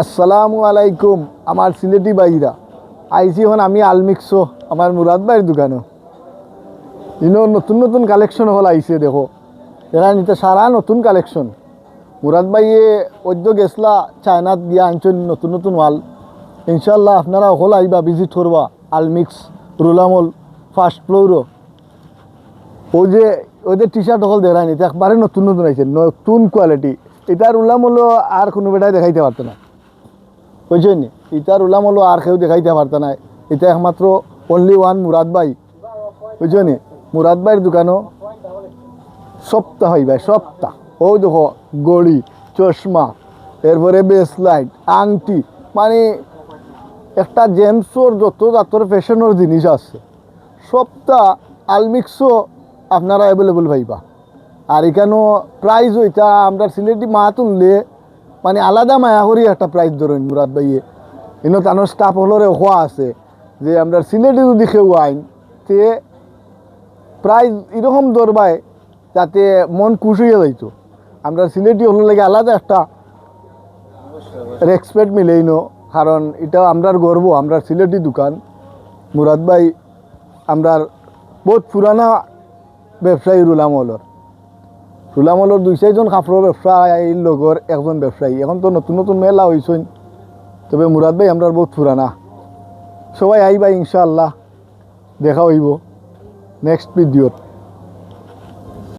আসসালামু আলাইকুম, আমার সিলেটি বাইরা আইসি হন আমি আলমিক্সো, আমার মুরাদ ভাইয়ের দোকানও ইনো নতুন নতুন কালেকশন হল আইসে দেখো। এরা নিতে সারা নতুন কালেকশন। মুরাদ ভাইয়ে অদ্য গেছলা, চায়নাত দিয়া আনছেন নতুন নতুন মাল। ইনশাল্লাহ আপনারা হল আইবা ভিজিট করবা। আলমিক্স, রুলামল, ফার্স্ট ফ্লোরও। ওই যে যে টি শার্ট হল দেখায় নিতে একবারে নতুন নতুন আইছে, নতুন কোয়ালিটি এটার উলাম হলো আর কোনো বেটাই দেখাইতে পারতো না। বুঝছেন নি? ইটার উলাম হলো আর কেউ দেখাইতে পারতো না এটা একমাত্র অনলি ওয়ান মুরাদ ভাই বুঝছেন নি? মুরাদ ভাইয়ের দোকানও সপ্তাহ হয় ভাই সপ্তাহ। ও দেখো গড়ি চশমা, এরপরে বেসলাইট আংটি। মানে একটা জেমসর যত জাতর ফ্যাশনের জিনিস আছে। সবটা আলমিক্সও আপনারা অ্যাভেলেবল পাইবা। আর এখানেও প্রাইজ ওইটা আমরা সিলেটি মা তুললে মানে আলাদা মায়া করি একটা প্রাইজ ধরেন মুরাদ ভাইয়ে ইনো তানোর স্টাফ হলরে হওয়া আছে, যে আমরা সিলেটি যদি কেউ আইন, তে প্রাইজ এরকম দরবায় যাতে মন খুশি হয়ে যাইতো। আমরা সিলেটি হলো লাগে আলাদা একটা রেসপেক্ট মিলেই নো কারণ এটা আমরার গর্ব আমরা সিলেটি দোকান। মুরাদ ভাই, আমরার বহুত পুরানা ব্যবসায়ী রুলামলর। রুলামলর দুই চারজন কাপড় ব্যবসায়ীর লগর একজন ব্যবসায়ী এখন তো নতুন নতুন মেলা হয়েছেন তবে মুরাদ ভাই আমরা বহুত পুরানা সবাই আইবা ইনশাআল্লাহ। দেখা হইব। নেক্সট ভিডিওত